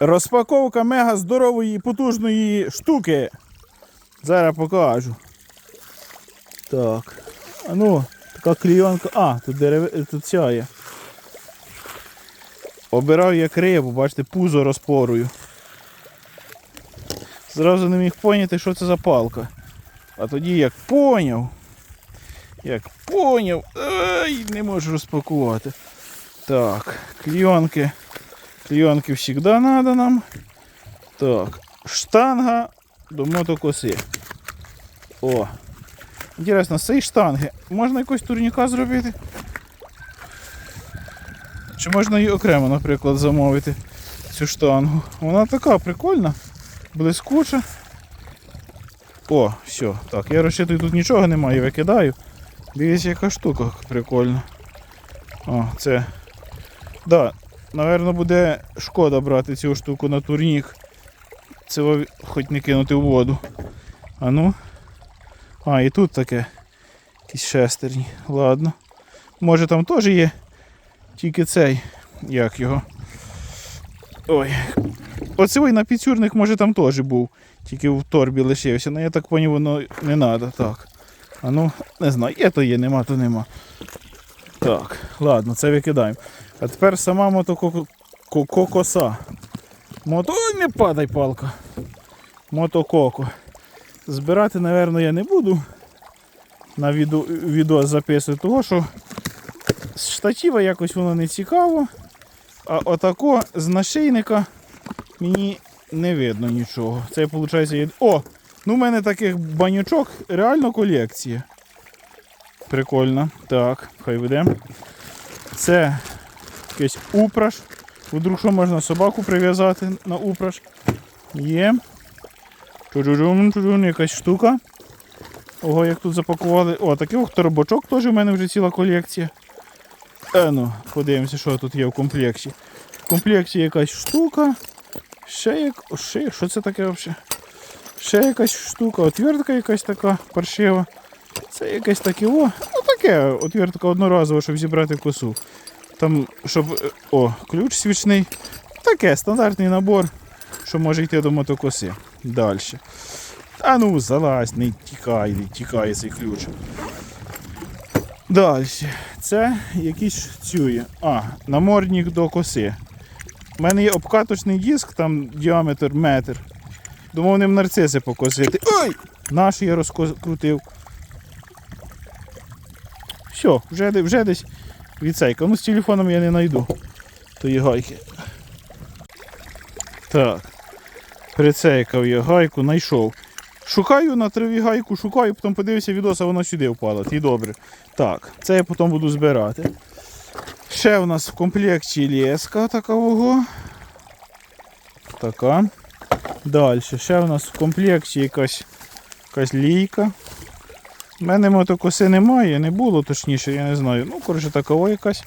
Розпаковка мега здорової потужної штуки. Зараз покажу. Так. А ну, така клійонка. А, тут дерев... тут ця є. Обирав як рибу, бачите, пузо розпорую. Зразу не міг поняти, що це за палка. А тоді як поняв. Як поняв. Ай, не можу розпакувати. Так, клійонки. Клійонки завжди треба нам. Так, штанга до мотокоси. О. Інтересно, з цієї штанги можна якось турніка зробити? Чи можна її окремо, наприклад, замовити цю штангу? Вона така прикольна, блискуча. О, все. Так, я розчитую, тут нічого немає, викидаю. Дивіться, яка штука прикольна. О, це. Да, Наверно, буде шкода брати цю штуку на турнік. Це хоч не кинути в воду. А ну. А, і тут таке. Якісь шестерні. Ладно. Може там теж є. Тільки цей. Як його. Ой. Оцей на підсюрник може там теж був. Тільки в торбі лишився. Ну я так поняв, воно не треба. Так. А ну, не знаю, є то є, нема, то нема. Так, ладно, це викидаємо. А тепер сама мотококоса. Мото... Ой, не падай палка. Мотококо. Збирати, напевно, я не буду. На відео, відео записувати, того що з штатива якось воно не цікаво. А отако з нашийника мені не видно нічого. Це виходить. О! Ну в мене таких банючок реально колекція. Прикольно. Так, хай веде. Це якийсь упраш. Вдруг що можна собаку прив'язати на упраш. Є. Чу-чу-чум, чу-чум, якась штука. Ого, як тут запакували. О, такий ох, торбочок теж у мене вже ціла колекція. Е, ну, подивимося, що тут є в комплекті. В комплекті якась штука. Ще як. о, Ще, що це таке взагалі? Ще якась штука, отвертка якась така паршива. Це якесь таке, о, ну таке, отвертка одноразова, щоб зібрати косу. Там, щоб. е, О, ключ свічний. Таке, стандартний набор, що може йти до мотокоси. Далі. А ну, залазь, не тікай, не тікай цей ключ. Далі. Це якийсь цює. А, намордник до коси. У мене є обкаточний диск, там діаметр метр. Думав ним нарциси покосити. Ой! Наш я розкрутив. Все, вже, вже десь відсейка. Ну з телефоном я не знайду. Тої гайки. Так. Прицейкав я гайку, знайшов. Шукаю на траві гайку, шукаю, потім подивився відос, а воно сюди впало. І добре. Так, це я потім буду збирати. Ще в нас в комплекті леска такого. Така. Далі. Ще в нас в комплекті якась, якась лійка. У мене мотокоси немає, не було точніше, я не знаю. Ну, коротше, такова якась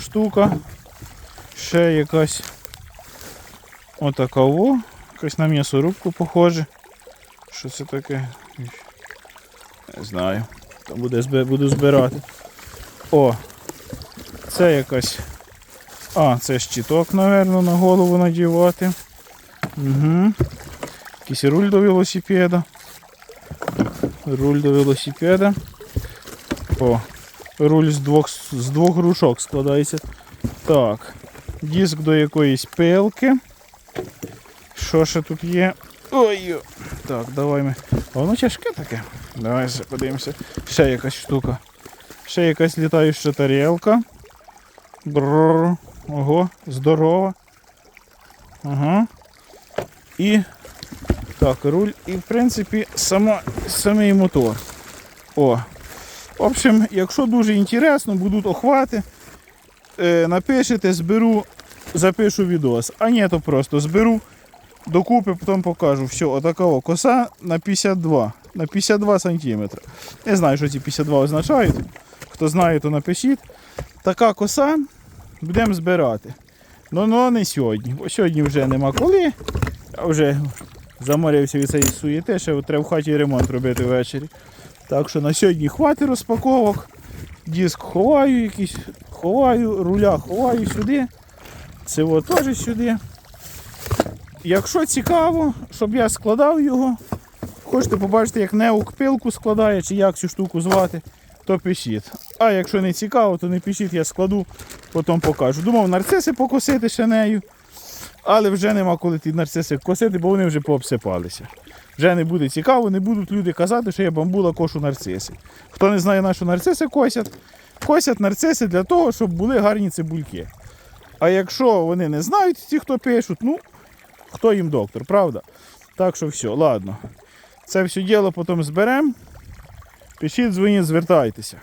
штука. Ще якась отакова. Якась на м'ясорубку похоже. Що це таке? Не знаю. Там буде, буду збирати. О! Це якась. А, це щиток, напевно, на голову надівати. Угу. Якийсь руль до велосипеда. Руль до велосипеда. О, руль з двох, з двох рушок складається. Так. Диск до якоїсь пилки. Що ще тут є? Ой! Так, давай ми. Воно тяжке таке. Давай подивимося. Ще якась штука. Ще якась літаюча тарілка. Бррр. Ого, здорова. Ага. І так, руль і в принципі сама, самий мотор. О. В общем, якщо дуже інтересно, будуть охвати, е, напишете, зберу, запишу відос. А ні, то просто зберу, докупи, потім покажу. Все, отакова коса на 52. На 52 сантиметра. Не знаю, що ці 52 означають. Хто знає, то напишіть. Така коса будемо збирати. Ну, ну не сьогодні. Бо сьогодні вже нема коли. Я вже заморився від цієї суєти, ще треба в хаті ремонт робити ввечері. Так що на сьогодні хватить розпаковок. Диск ховаю якийсь, ховаю, руля ховаю сюди. Це теж сюди. Якщо цікаво, щоб я складав його, хочете побачити, як неук пилку складає, чи як цю штуку звати, то пишіть. А якщо не цікаво, то не пишіть, я складу, потім покажу. Думав нарциси покосити ще нею, але вже нема коли ті нарциси косити, бо вони вже пообсипалися. Вже не буде цікаво, не будуть люди казати, що я бамбула кошу нарциси. Хто не знає, на що нарциси косять, косять нарциси для того, щоб були гарні цибульки. А якщо вони не знають, ті, хто пишуть, ну, хто їм доктор, правда? Так що все, ладно. Це все діло потім зберемо. Пишіть, дзвоніть, звертайтеся.